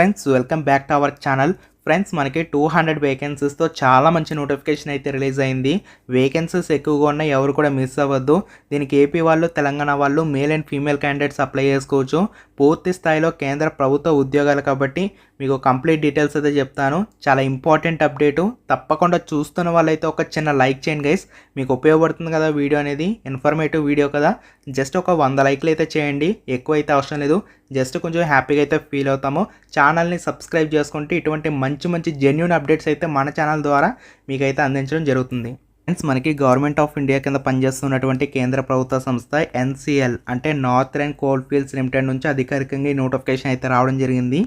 Friends welcome back to our channel. Friends మనకి two hundred వేకెన్సీస్తో చాలా మంచి నోటిఫికేషన్ అయితే రిలీజ్ అయింది. వేకెన్సీస్ ఎక్కువగా ఉన్నాయి ఎవరు కూడా మిస్ అవ్వద్దు. దీనికి ఏపీ వాళ్ళు తెలంగాణ వాళ్ళు male and female candidates apply చేసుకోవచ్చు. పూర్తి స్థాయిలో కేంద్ర ప్రభుత్వ ఉద్యోగాలు కాబట్టి మీకు కంప్లీట్ డీటెయిల్స్ అయితే చెప్తాను. చాలా ఇంపార్టెంట్ అప్డేటు తప్పకుండా చూస్తున్న వాళ్ళైతే ఒక చిన్న లైక్ చేయండి గైస్ మీకు ఉపయోగపడుతుంది కదా వీడియో అనేది. ఇన్ఫర్మేటివ్ వీడియో కదా. జస్ట్ ఒక వంద లైక్లు అయితే చేయండి. ఎక్కువ అయితే అవసరం లేదు. జస్ట్ కొంచెం హ్యాపీగా అయితే ఫీల్ అవుతాము. ఛానల్ని సబ్స్క్రైబ్ చేసుకుంటే ఇటువంటి మంచి మంచి జెన్యున్ అప్డేట్స్ అయితే మన ఛానల్ ద్వారా మీకైతే అందించడం జరుగుతుంది. ఫ్రెండ్స్ మనకి గవర్నమెంట్ ఆఫ్ ఇండియా కింద పనిచేస్తున్నటువంటి కేంద్ర ప్రభుత్వ సంస్థ ఎన్సిఎల్ అంటే నార్థరన్ కోల్ ఫీల్డ్స్ లిమిటెడ్ నుంచి అధికారికంగా ఈ నోటిఫికేషన్ అయితే రావడం జరిగింది.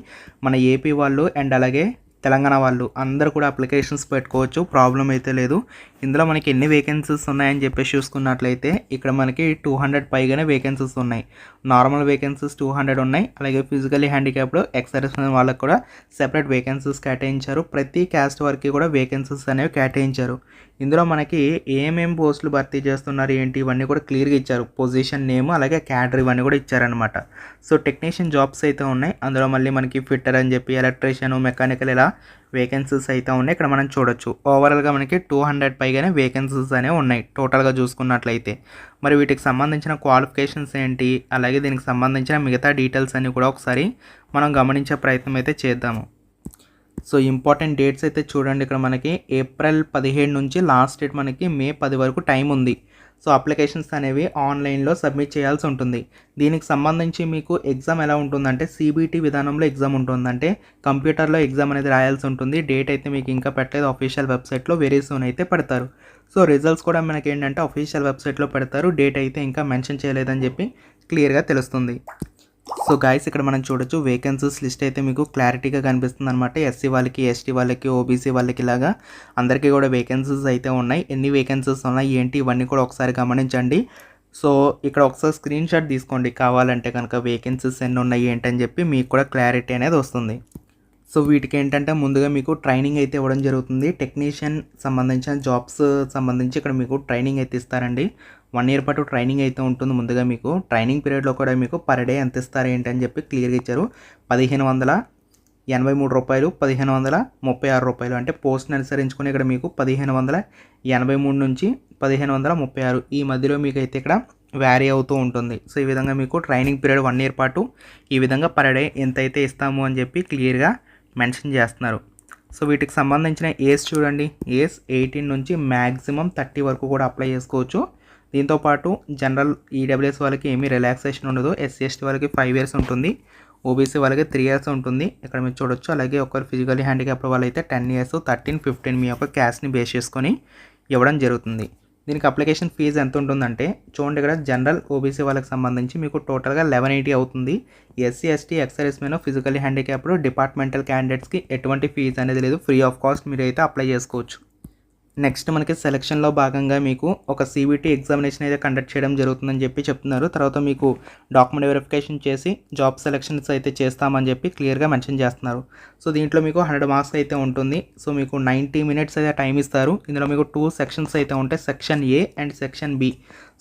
మన ఏపీ వాళ్ళు అండ్ అలాగే తెలంగాణ వాళ్ళు అందరూ కూడా అప్లికేషన్స్ పెట్టుకోవచ్చు ప్రాబ్లం అయితే లేదు. ఇందులో మనకి ఎన్ని వేకెన్సీస్ ఉన్నాయని చెప్పేసి చూసుకున్నట్లయితే ఇక్కడ మనకి టూ హండ్రెడ్ పైగానే వేకెన్సీస్ ఉన్నాయి. నార్మల్ వేకెన్సీస్ టూ హండ్రెడ్ ఉన్నాయి. అలాగే ఫిజికలీ హ్యాండిక్యాప్డ్ ఎక్సర్సైజ్ వాళ్ళకి కూడా సెపరేట్ వేకెన్సీస్ కేటాయించారు. ప్రతి క్యాస్ట్ వారికి కూడా వేకెన్సీస్ అనేవి కేటాయించారు. ఇందులో మనకి ఏమేం పోస్టులు భర్తీ చేస్తున్నారు ఏంటి ఇవన్నీ కూడా క్లియర్గా ఇచ్చారు. పొజిషన్ నేమ్ అలాగే క్యాడర్ ఇవన్నీ కూడా ఇచ్చారనమాట సో టెక్నీషియన్ జాబ్స్ అయితే ఉన్నాయి. అందులో మళ్ళీ మనకి ఫిట్టర్ అని చెప్పి ఎలక్ట్రీషియన్ మెకానికల్ ఇలా వేకెన్సీస్ అయితే ఉన్నాయి. ఇక్కడ మనం చూడొచ్చు. ఓవరాల్గా మనకి టూ హండ్రెడ్ పైగానే వేకెన్సీస్ అనేవి ఉన్నాయి. టోటల్గా చూసుకున్నట్లయితే. మరి వీటికి సంబంధించిన క్వాలిఫికేషన్స్ ఏంటి? అలాగే దీనికి సంబంధించిన మిగతా డీటెయిల్స్ అన్నీ కూడా ఒకసారి మనం గమనించే ప్రయత్నం అయితే చేద్దాము. సో ఇంపార్టెంట్ డేట్స్ అయితే చూడండి. ఇక్కడ మనకి ఏప్రిల్ పదిహేడు నుంచి లాస్ట్ డేట్ మనకి మే పది వరకు టైం ఉంది. సో అప్లికేషన్స్ అనేవి ఆన్లైన్లో సబ్మిట్ చేయాల్సి ఉంటుంది. దీనికి సంబంధించి మీకు ఎగ్జామ్ ఎలా ఉంటుందంటే సిబిటి విధానంలో ఎగ్జామ్ ఉంటుందంటే కంప్యూటర్లో ఎగ్జామ్ అనేది రాయాల్సి ఉంటుంది. డేట్ అయితే మీకు ఇంకా పెట్టలేదు. అఫీషియల్ వెబ్సైట్లో వెరీ సూన్ అయితే పెడతారు. సో రిజల్ట్స్ కూడా మనకి ఏంటంటే అఫీషియల్ వెబ్సైట్లో పెడతారు. డేట్ అయితే ఇంకా మెన్షన్ చేయలేదని చెప్పి క్లియర్గా తెలుస్తుంది. సో గాయస్ ఇక్కడ మనం చూడొచ్చు వేకెన్సీస్ లిస్ట్ అయితే మీకు క్లారిటీగా కనిపిస్తుంది అనమాట ఎస్సీ వాళ్ళకి ఎస్టీ వాళ్ళకి ఓబీసీ వాళ్ళకి ఇలాగా అందరికీ కూడా వేకెన్సీస్ అయితే ఉన్నాయి. ఎన్ని వేకెన్సీస్ ఉన్నాయి ఏంటి ఇవన్నీ కూడా ఒకసారి గమనించండి. సో ఇక్కడ ఒకసారి స్క్రీన్ షాట్ తీసుకోండి. కావాలంటే కనుక వేకెన్సీస్ ఎన్ని ఉన్నాయి ఏంటని చెప్పి మీకు కూడా క్లారిటీ అనేది వస్తుంది. సో వీటికి ఏంటంటే ముందుగా మీకు ట్రైనింగ్ అయితే ఇవ్వడం జరుగుతుంది. టెక్నీషియన్ సంబంధించిన జాబ్స్ సంబంధించి ఇక్కడ మీకు ట్రైనింగ్ అయితే ఇస్తారండి. వన్ ఇయర్ పాటు ట్రైనింగ్ అయితే ఉంటుంది ముందుగా మీకు. ట్రైనింగ్ పీరియడ్లో కూడా మీకు పర్ డే ఎంత ఇస్తారు ఏంటి అని చెప్పి క్లియర్గా ఇచ్చారు. పదిహేను వందల ఎనభై మూడు రూపాయలు పదిహేను వందల ముప్పై ఆరు రూపాయలు అంటే పోస్ట్ని అనుసరించుకొని ఇక్కడ మీకు పదిహేను వందల ఎనభై మూడు నుంచి పదిహేను వందల ముప్పై ఆరు ఈ మధ్యలో మీకు అయితే ఇక్కడ వ్యారీ అవుతూ ఉంటుంది. సో ఈ విధంగా మీకు ట్రైనింగ్ పీరియడ్ వన్ ఇయర్ పాటు ఈ విధంగా పర్ డే ఎంత అయితే ఇస్తాము అని చెప్పి క్లియర్గా మెన్షన్ చేస్తున్నారు. సో వీటికి సంబంధించిన ఏజ్ చూడండి. ఏజ్ ఎయిటీన్ నుంచి మ్యాక్సిమం థర్టీ వరకు కూడా అప్లై చేసుకోవచ్చు. దీంతోపాటు జనరల్ ఈడబ్ల్యూఎస్ వాళ్ళకి ఏమీ రిలాక్సేషన్ ఉండదు. ఎస్సీ ఎస్టీ వాళ్ళకి ఫైవ్ ఇయర్స్ ఉంటుంది. ఓబీసీ వాళ్ళకి త్రీ ఇయర్స్ ఉంటుంది. ఇక్కడ మీరు చూడొచ్చు. అలాగే ఒకరు ఫిజికల్లీ హ్యాండిక్యాప్ వాళ్ళైతే టెన్ ఇయర్స్ థర్టీన్ ఫిఫ్టీన్ మీ యొక్క క్యాష్ని బేస్ చేసుకొని ఇవ్వడం జరుగుతుంది. దీనికి అప్లికేషన్ ఫీజు ఎంత ఉంటుందంటే చూడండి ఇక్కడ జనరల్ ఓబీసీ వాళ్ళకి సంబంధించి మీకు టోటల్గా లెవెన్ ఎయిటీ అవుతుంది. ఎస్సీ ఎస్టీ ఎక్సర్ఎస్ మీద ఫిజికల్లీ హ్యాండిక్యాప్డ్ డిపార్ట్మెంటల్ క్యాండిడేట్స్కి ఎటువంటి ఫీజు అనేది లేదు. ఫ్రీ ఆఫ్ కాస్ట్ మీరు అయితే అప్లై చేసుకోవచ్చు. నెక్స్ట్ మనకి సెలక్షన్లో భాగంగా మీకు ఒక సీబీటీ ఎగ్జామినేషన్ అయితే కండక్ట్ చేయడం జరుగుతుందని చెప్పి చెప్తున్నారు. తర్వాత మీకు డాక్యుమెంట్ వెరిఫికేషన్ చేసి జాబ్ సెలక్షన్స్ అయితే చేస్తామని చెప్పి క్లియర్గా మెన్షన్ చేస్తున్నారు. సో దీంట్లో మీకు హండ్రెడ్ మార్క్స్ అయితే ఉంటుంది. సో మీకు నైంటీ మినిట్స్ అయితే టైం ఇస్తారు. ఇందులో మీకు టూ సెక్షన్స్ అయితే ఉంటాయి. Section A and section B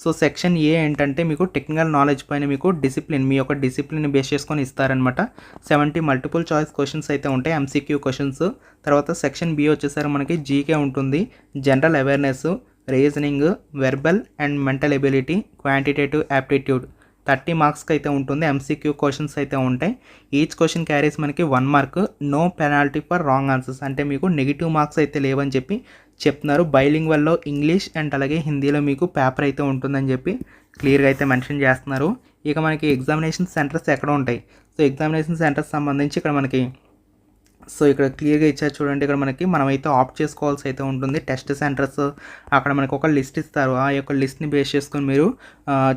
so section A ఏంటంటే మీకు టెక్నికల్ నాలెడ్జ్ పైన మీకు డిసిప్లిన్ మీ యొక్క డిసిప్లిన్ బేస్ చేసుకొని ఇస్తారనమాట సెవెంటీ మల్టిపుల్ చాయిస్ క్వశ్చన్స్ అయితే ఉంటాయి ఎంసీక్యూ క్వశ్చన్స్. తర్వాత సెక్షన్ బి వచ్చేసరికి మనకి జీకే ఉంటుంది. General awareness reasoning verbal and mental ability quantitative aptitude thirty మార్క్స్కి అయితే ఉంటుంది ఎంసీక్యూ క్వశ్చన్స్ అయితే ఉంటాయి. ఈచ్ క్వశ్చన్ క్యారీస్ మనకి one mark no penalty for wrong answers. అంటే మీకు నెగిటివ్ మార్క్స్ అయితే లేవని చెప్పి చెప్తున్నారు. బైలింగ్ వల్ల ఇంగ్లీష్ అండ్ అలాగే హిందీలో మీకు పేపర్ అయితే ఉంటుందని చెప్పి క్లియర్గా అయితే మెన్షన్ చేస్తున్నారు. ఇక మనకి ఎగ్జామినేషన్ సెంటర్స్ ఎక్కడ ఉంటాయి. సో ఎగ్జామినేషన్ సెంటర్స్ సంబంధించి ఇక్కడ మనకి సో ఇక్కడ క్లియర్గా ఇచ్చారు చూడండి. ఇక్కడ మనకి మనమైతే ఆప్ట్ చేసుకోవాల్సి అయితే ఉంటుంది. టెస్ట్ సెంటర్స్ అక్కడ మనకు ఒక లిస్ట్ ఇస్తారు. ఆ యొక్క లిస్ట్ని బేస్ చేసుకొని మీరు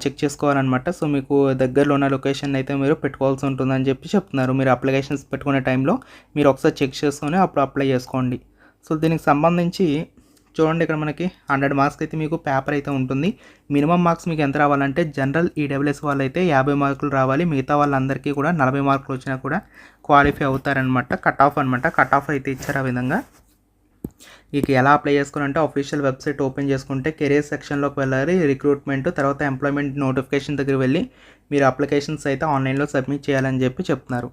చెక్ చేసుకోవాలన్నమాట. సో మీకు దగ్గరలో ఉన్న లొకేషన్ అయితే మీరు పెట్టుకోవాల్సి ఉంటుందని చెప్పి చెప్తున్నారు. మీరు అప్లికేషన్స్ పెట్టుకునే టైంలో మీరు ఒకసారి చెక్ చేసుకొని అప్పుడు అప్లై చేసుకోండి. సో దీనికి సంబంధించి చూడండి ఇక్కడ మనకి హండ్రెడ్ మార్క్స్ అయితే మీకు పేపర్ అయితే ఉంటుంది. మినిమం మార్క్స్ మీకు ఎంత రావాలంటే జనరల్ ఈడబ్ల్యూఎస్ వాళ్ళు అయితే యాభై మార్కులు రావాలి. మిగతా వాళ్ళందరికీ కూడా నలభై మార్కులు వచ్చినా కూడా క్వాలిఫై అవుతారనమాట కట్ ఆఫ్ అనమాట కట్ ఆఫ్ అయితే ఇచ్చారు ఆ విధంగా. ఇక ఎలా అప్లై చేసుకోవాలంటే అఫీషియల్ వెబ్సైట్ ఓపెన్ చేసుకుంటే కెరీర్ సెక్షన్లోకి వెళ్ళాలి. రిక్రూట్మెంట్ తర్వాత ఎంప్లాయ్మెంట్ నోటిఫికేషన్ దగ్గర వెళ్ళి మీరు అప్లికేషన్స్ అయితే ఆన్లైన్లో సబ్మిట్ చేయాలని చెప్పి చెప్తున్నారు.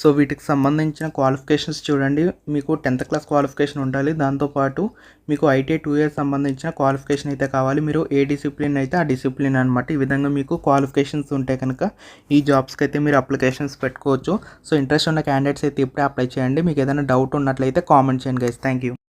సో వీటికి సంబంధించిన క్వాలిఫికేషన్స్ చూడండి. మీకు టెన్త్ క్లాస్ క్వాలిఫికేషన్ ఉండాలి. దాంతోపాటు మీకు ఐటీఐ టూ ఇయర్స్ సంబంధించిన క్వాలిఫికేషన్ అయితే కావాలి. మీరు ఏ డిసిప్లిన్ అయితే ఆ డిసిప్లిన్ అనమాట ఈ విధంగా మీకు క్వాలిఫికేషన్స్ ఉంటే కనుక ఈ జాబ్స్కి అయితే మీరు అప్లికేషన్స్ పెట్టుకోవచ్చు. సో ఇంట్రెస్ట్ ఉన్న క్యాండిడేట్స్ అయితే ఇప్పుడే అప్లై చేయండి. మీకు ఏదైనా డౌట్ ఉన్నట్లయితే కామెంట్ చేయండి గైస్ థ్యాంక్ యూ